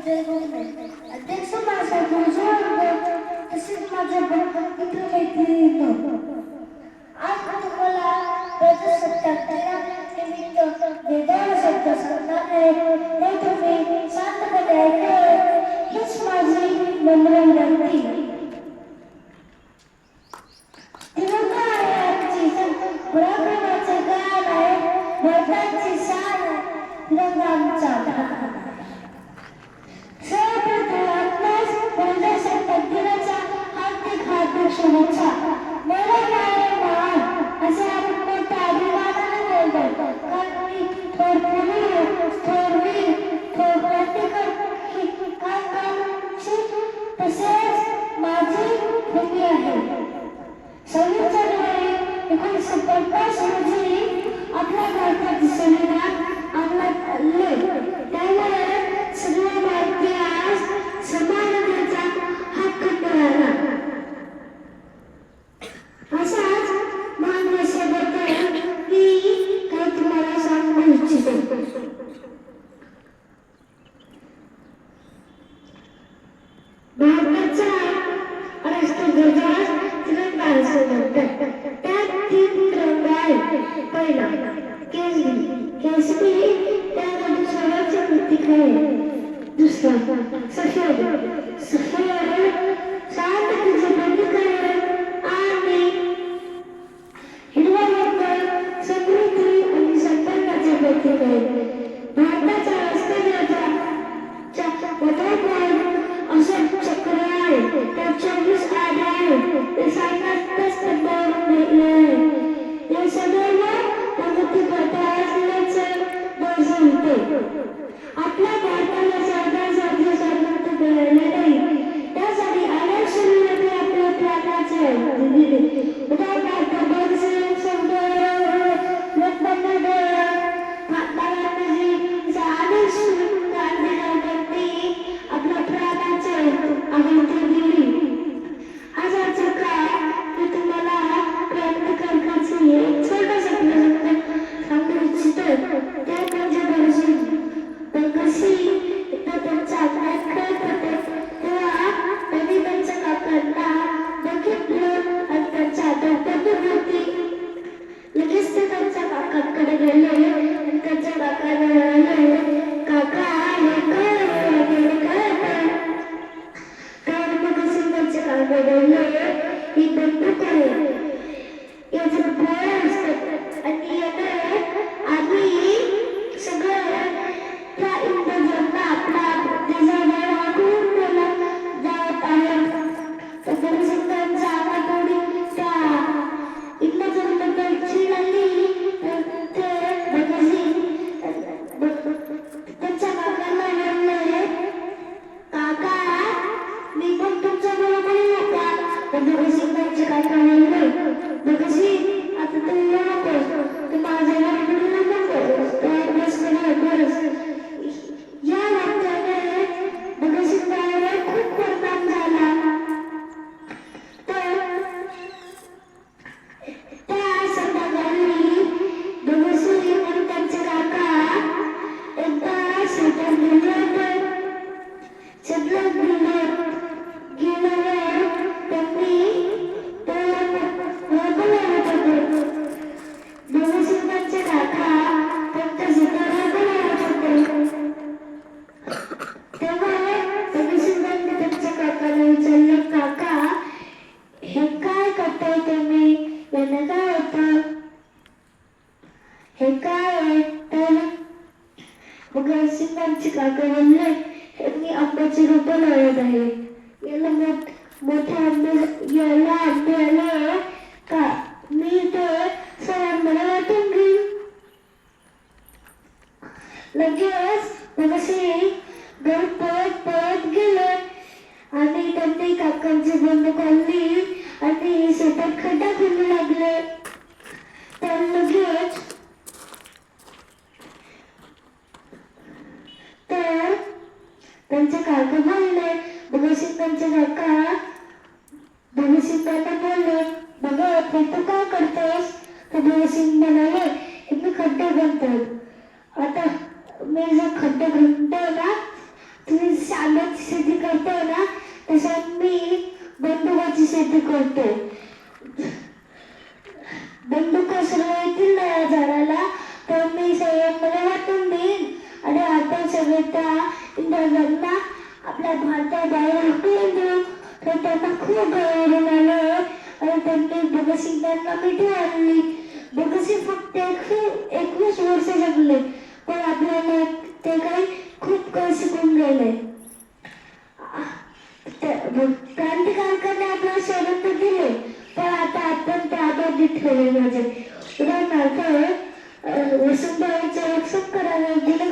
अध्यक्ष माझा गुरुजवर्ग तसेच माझ्या मित्रमैत्रिणी आज तुम्हाला प्रजासत्ताक दिनानिमित्त वेदाळ शब्द सांगणार आहे हे तुम्ही शांतपणे ऐकावे हीच माझी नम्र विनंती तिरंगा आहे पराक्रमाचे गाण आहे भारताची शान आहे तिरंगा आमचा राष्ट्रध्वजा तिरंगा म्हणतात त्यात तीन तिरंगा आहेत पहिला केसरी केसरी त्यामध्ये स्वराचे प्रतीक आहे दुसरा सफेद सफेद सात प्रतीक आहे आणि हिरवा रंग समृद्धी आणि संपन्नाचे प्रतीक आहे त्यांच्या काकांकडे भगतसिंगांचे काका म्हणले हे मी आंब्याची लावत आहे. याला मोठ मोठे आंबे याला आंबे का? मी ते सरांकडे वाटून घेईन. लगेच भगतसिंग घर पळत पळत गेले आणि त्यांनी काकांचे बंदूक आणली त्यांचं कालकं बोलले भगतसिंग त्यांच्या काळात भगतसिंग त्यांना बोलले. बघा येते तू काय करतेस? तर भगतसिंग म्हणाले मी खड्डे बनतात आता मी जर खड्डे बनतोय ना तुम्ही आंब्याची शेती करतोय ना तसं मी बंदुकाची शेती करतोय. इंग्रजांना आपल्या भारताबाहेर हटवून देऊ तर त्यांना खूप गौरव आलं आणि त्यांनी भगतसिंगांना मिठी आणली. भगतसिंग फक्त एक एकवीस वर्ष जगले. पण आपल्याला ते काही खूप काही शिकून गेले. क्रांतिकारकांनी आपल्याला स्वातंत्र्य दिले पण आता आपण त्याबाबतीत ठेवले पाहिजे. उदाहरणार्थ अं, रक्षण करायला दिले